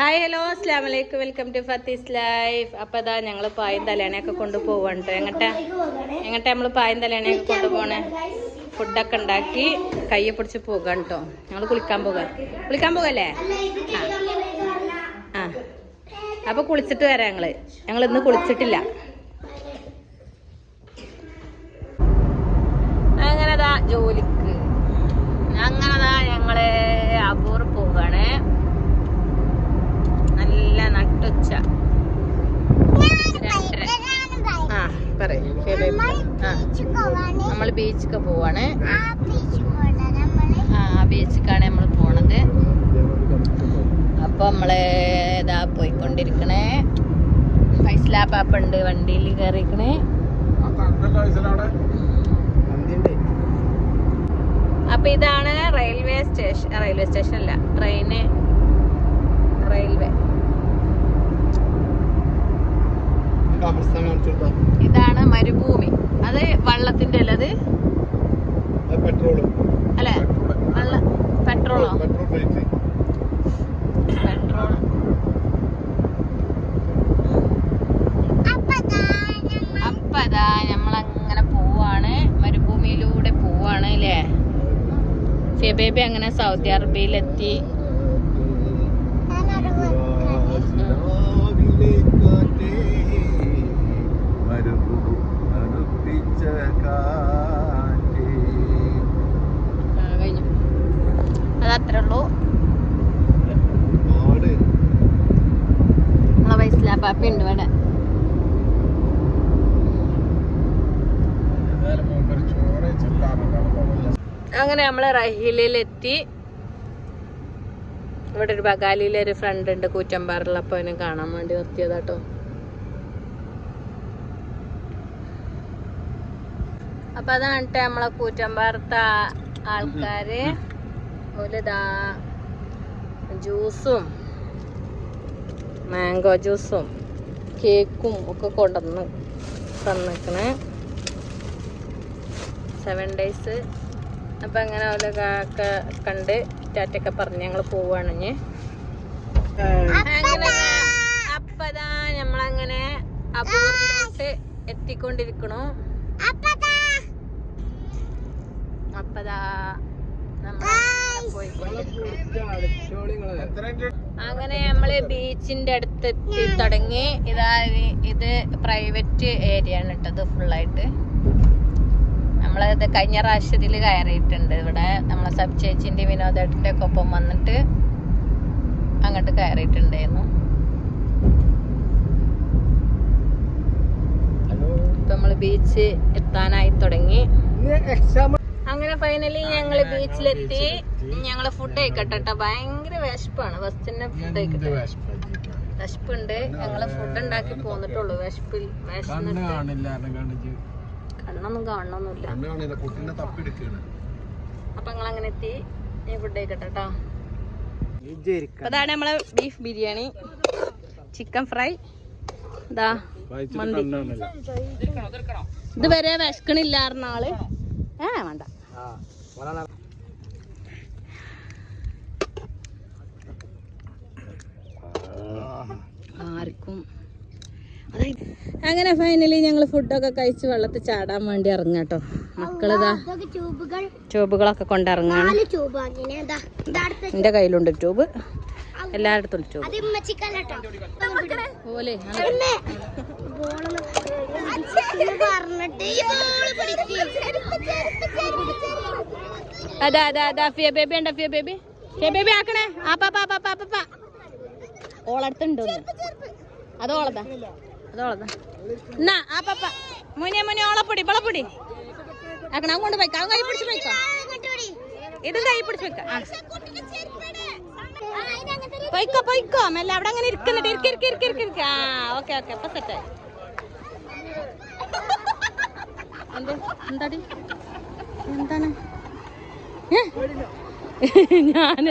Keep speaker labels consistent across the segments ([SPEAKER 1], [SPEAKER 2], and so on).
[SPEAKER 1] Hi hello അസ്ലാം വലൈക്കും welcome to ഫത്തീസ് life അപ്പൊ അതാ ഞങ്ങൾ പായും തലേണയൊക്കെ കൊണ്ടുപോവാണ് കേട്ടോ എങ്ങട്ടാ? എങ്ങട്ടാ നമ്മൾ പായും തലേണയൊക്കെ കൊണ്ടുപോണേ? ഫുഡൊക്കെ ഉണ്ടാക്കി കയ്യെ പിടിച്ച് പോകാം കേട്ടോ ഞങ്ങൾ കുളിക്കാൻ പോകാം. കുളിക്കാൻ പോകല്ലേ? ആ. ആ. അപ്പൊ കുളിച്ചിട്ട് വരാം ഞങ്ങൾ. ഞങ്ങൾ ഇന്ന് കുളിച്ചിട്ടില്ല. അങ്ങനെതാ ജോലിക്ക്. അങ്ങനെതാ ഞങ്ങൾ അബൂർ പോവാണ്. ആ പറയൂ ആ. നമ്മൾ ബീച്ചൊക്കെ പോവാണ്. ആ ബീച്ചിക്കാണ് നമ്മൾ പോണത്. അപ്പൊ നമ്മൾ ഇതാ പോയിക്കൊണ്ടിരിക്കണേ. ഫൈസലാ പാപ്പ ഉണ്ട് വണ്ടിയിൽ കയറിക്കണേ അപ്പൊ ഇതാണ് റെയിൽവേ സ്റ്റേഷൻ റെയിൽവേ സ്റ്റേഷൻ അല്ല ട്രെയിന് റെയിൽവേ. ഇതാണ് മരുഭൂമി. അത് വള്ളത്തിന്റെ
[SPEAKER 2] അല്ലത്
[SPEAKER 1] അല്ലെ? വള്ള പെട്രോളോ?
[SPEAKER 2] പെട്രോൾ റേറ്റ്
[SPEAKER 1] പെട്രോൾ അപ്പൊ അതാ നമ്മളങ്ങനെ പോവാണ്. മരുഭൂമിയിലൂടെ പോവാണ് അല്ലേ? ഫെബേബി അങ്ങനെ സൗദി അറേബ്യയിലെത്തി. നമ്മളെ വയസ്സിലാ പാപ്പ ഉണ്ട് ഇവിടെ. അങ്ങനെ നമ്മൾ റഹീലിലെത്തി. ഇവിടെ ഒരു ബഗാലിയിലെ ഒരു ഫ്രണ്ട് ഉണ്ട് കൂറ്റമ്പാറുള്ള അപ്പൊ അവനെ കാണാൻ വേണ്ടി നിർത്തിയതാട്ടോ. അപ്പൊ അതാണ് നമ്മളെ കൂറ്റമ്പാറത്തെ ആൾക്കാര്. ജ്യൂസും മാംഗോ ജ്യൂസും കേക്കും ഒക്കെ കൊണ്ടുവന്ന് തന്നിക്കണേ. സെവൻ ഡേയ്സ് അപ്പം അങ്ങനെ അവരൊക്കെ കണ്ട് ടാറ്റൊക്കെ പറഞ്ഞ് ഞങ്ങൾ പോവുകയാണെങ്കിൽ അങ്ങനെ അപ്പതാ നമ്മളങ്ങനെ അപൂർവോട്ട് എത്തിക്കൊണ്ടിരിക്കണു. അപ്പതാ പോയിക്കൊണ്ടിരിക്കണു അങ്ങനെ നമ്മൾ ബീച്ചിന്റെ അടുത്ത് എത്തി തുടങ്ങി. ഇതാ ഇത് പ്രൈവറ്റ് ഏരിയ ആണ് ഇട്ടത് ഫുള്ളായിട്ട്. നമ്മളത് കഴിഞ്ഞ പ്രാവശ്യത്തിൽ കയറിയിട്ടുണ്ട്. ഇവിടെ നമ്മളെ സബ് ചേച്ചിന്റെ വിനോദേട്ടന്റെ ഒക്കെ ഒപ്പം വന്നിട്ട് അങ്ങോട്ട് കയറിയിട്ടുണ്ടായിരുന്നു. ഇപ്പൊ നമ്മൾ ബീച്ച് എത്താനായി തുടങ്ങി. അങ്ങനെ ഫൈനലി ഞങ്ങൾ ബീച്ചിലെത്തി ഞങ്ങൾ ഫുഡ് കഴിക്കട്ടെ ട്ടോ. ഭയങ്കര വിശപ്പാണ്. ഫസ്റ്റ് തന്നെ ഫുഡ് കഴിക്കട്ടെ. വിശപ്പുണ്ട്. ഞങ്ങൾ ഫുഡ് ഉണ്ടാക്കി പോന്നിട്ടുള്ളൂ. വിശപ്പിൽ വിശന്നിട്ട്. കണ്ണൊന്നും കാണണമൊന്നുമില്ല അപ്പൊ ഞങ്ങൾ അങ്ങനെ എത്തി. ഞാൻ ഫുഡ് കഴിക്കട്ടെ കേട്ടോ അതാണ് നമ്മളെ ബീഫ് ബിരിയാണി. ചിക്കൻ ഫ്രൈ ഇതാ മന്തി. ഇതുവരെ വിശക്കണില്ലായിരുന്ന ആൾ. ഏ വേണ്ട. ആർക്കും. അതായത് അങ്ങനെ ഫൈനലി ഞങ്ങൾ ഫുഡൊക്കെ കഴിച്ച് വെള്ളത്തിൽ ചാടാൻ വേണ്ടി ഇറങ്ങാട്ടോ. മക്കളിതാ ട്യൂബുകളൊക്കെ കൊണ്ടിറങ്ങാണ്. എന്റെ കയ്യിലുണ്ട് ട്യൂബ് എല്ലായിടത്തും ട്യൂബ് ഓലെ
[SPEAKER 3] പറഞ്ഞിട്ട്.
[SPEAKER 1] അതാ അതാ അതാ ഫിയ ബേബി ഉണ്ടോ ഫിയ ബേബി? ഫിയ ബേബി ആക്കണേ. ആ പാപ്പ പാപ്പ ഓളടുത്തുണ്ടോ അതോളതാ അതോളതാ എന്നാ ആ പാപ്പ മുനെ മുനെ ഓളപ്പൊടി വളപ്പൊടി ആക്കണ അങ്ങോട്ട് പോയിക്കോ. കൈ പിടിച്ച് പോയിക്കോ. ഇതും കൈ പിടിച്ച് വെക്കാം പൊയ്ക്കോ പൊയ്ക്കോ. മെല്ലെ അവിടെ അങ്ങനെ ഇരിക്കുന്നുണ്ട് ഇരിക്ക ഇരിക്ക ഇരിക്ക ഇരിക്ക ഇരിക്ക. ആ ഓക്കെ ഓക്കെ. അപ്പൊ സെറ്റായി എന്ത്? എന്താടി? എന്താണ്?
[SPEAKER 3] ഞാൻ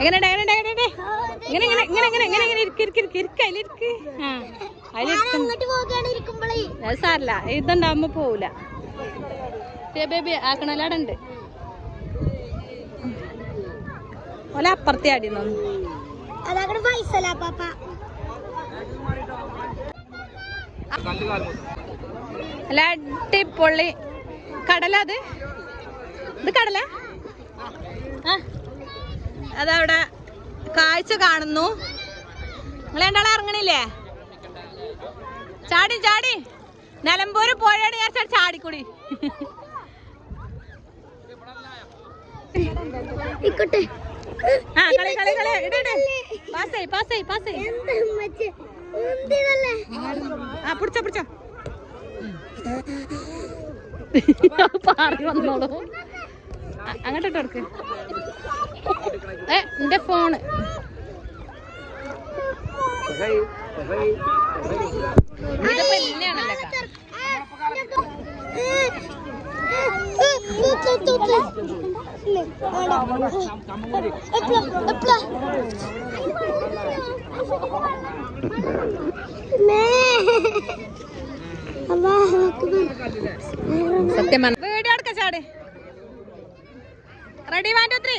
[SPEAKER 1] എങ്ങനെ എങ്ങനെ എങ്ങനെ ഇങ്ങനെ ഇങ്ങനെ ഇങ്ങനെ ഇങ്ങനെ ഇങ്ങനെ ഇങ്ങനെ ഇരിക്ക് ഇരിക്ക് ഇരിക്ക് ഇരിക്ക് അതിലിരിക്ക് ആ അതിലിരിക്കും
[SPEAKER 3] അങ്ങോട്ട് പോകാണ് ഇരിക്കുമ്പോഴേ
[SPEAKER 1] അത് സാറില്ല ഇതുണ്ടാവുമ്പോ പോവില്ല ബേബി ആക്കണല്ലാടെ ഉണ്ട് ഓല അപ്പുറത്തെ ആടി തോന്നുന്നു അല്ല അടിപൊളി കടല അത്. ഇത് കടല? ആ. അതവിടെ കാഴ്ച കാണുന്നു. നിങ്ങൾ രണ്ടാളെ ഇറങ്ങണില്ലേ? ചാടി ചാടി. നിലമ്പൂര് പോയാണ് ഞാൻ ചാടിക്കൂടി.
[SPEAKER 3] ഇക്കട്ടെ.
[SPEAKER 1] ആ കളി കളി കളി ഇട് പാസ്സായി പാസ്സായി പാസ്സായി ആ പിടിച്ചോ പിടിച്ചോ പാറി വന്നോളൂ അങ്ങോട്ട് ഇട്ട് കൊടുക്ക് ഏ എന്റെ ഫോണ് ഇതിപ്പോ എന്നെയാണല്ലോ അക്ക. സത്യം പറഞ്ഞ വീഡിയോ എടുക്ക ചാട്. റെഡി വൺ ടു ത്രീ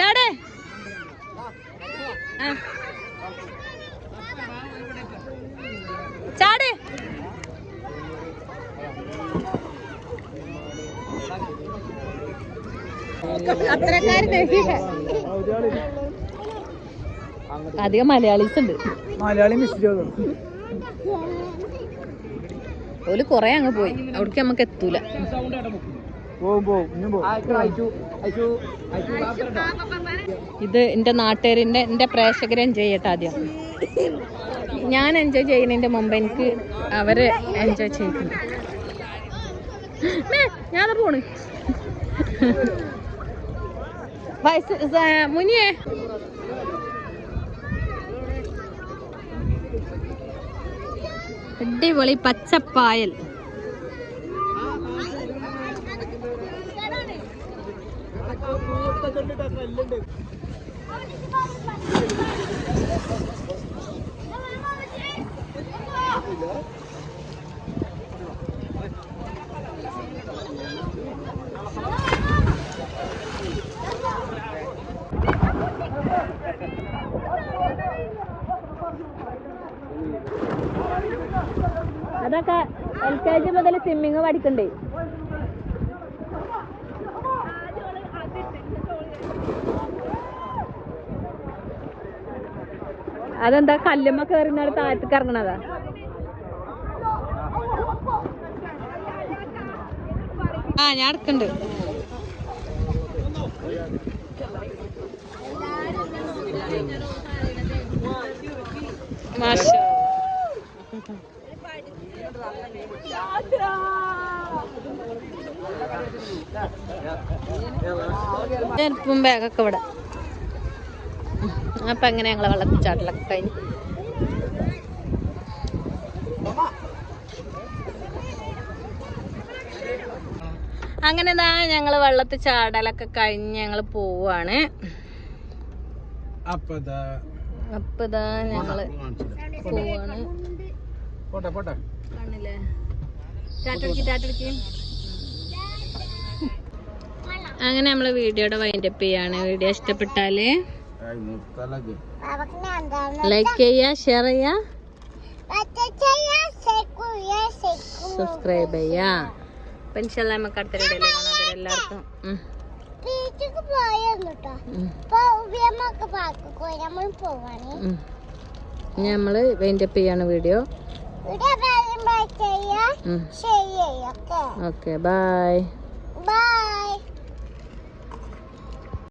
[SPEAKER 1] ചാട്. ചാട്. അധികം മലയാളീസ് ഉണ്ട്
[SPEAKER 2] മലയാളി
[SPEAKER 1] ഓൽ കൊറേ അങ്ങ് പോയി. അവിടേക്ക് നമുക്ക് എത്തൂല. ഇത് എന്റെ നാട്ടുകാരിന്റെ എന്റെ പ്രേക്ഷകരെ എൻജോയ് ചെയ്യട്ടെ ആദ്യം. ഞാൻ എൻജോയ് ചെയ്യുന്നതിന്റെ മുമ്പ് എനിക്ക് അവർ എൻജോയ് ചെയ്യിക്കുന്നു ഞാനത് പോണ്. മുനിയെ അടിപൊളി പച്ചപ്പായൽ. അതൊക്കെ എൽ കെ ജി മുതൽ സ്വിമ്മിങ് പഠിക്കണ്ടേ? അതെന്താ കല്ലുമ്മ കയറുന്ന താഴത്തേക്ക് ഇറങ്ങണതാ? ആ ഞാൻ എടുക്കണ്ട് മാഷാ. ചെരുപ്പും ബാഗൊക്കെ ഇവിടെ. അപ്പൊ എങ്ങനെ ഞങ്ങളെ വെള്ളത്തിച്ചാട്ടലൊക്കെ കഴിഞ്ഞു? അങ്ങനെ ഇതാ ഞങ്ങൾ വെള്ളത്തിൽ ചാടലൊക്കെ കഴിഞ്ഞ് ഞങ്ങൾ പോവാണ്.
[SPEAKER 2] അപ്പൊ ഇതാ
[SPEAKER 1] അപ്പൊ ഇതാ ഞങ്ങൾ പോവാണ്.
[SPEAKER 2] പോട്ടെ പോട്ടെ.
[SPEAKER 1] കാണില്ലേ ടാറ്റടിക്ക് ടാറ്റടിക്ക് അങ്ങനെ നമ്മൾ വീഡിയോയുടെ വൈൻഡപ്പ് ചെയ്യാണ്. വീഡിയോ
[SPEAKER 3] ഇഷ്ടപ്പെട്ടാൽ
[SPEAKER 1] ലൈക്ക് ചെയ്യാ ഷെയർ
[SPEAKER 3] ചെയ്യാ.
[SPEAKER 1] സബ്സ്ക്രൈബ് ചെയ്യാ. അപ്പൊ ഇൻഷാല്ല നമുക്ക് അടുത്ത വീഡിയോയിൽ കാണാം. എല്ലാവർക്കും
[SPEAKER 3] നമ്മൾ
[SPEAKER 1] വൈൻഡപ്പ് ചെയ്യാണ് വീഡിയോ. Okay bye. ബൈ.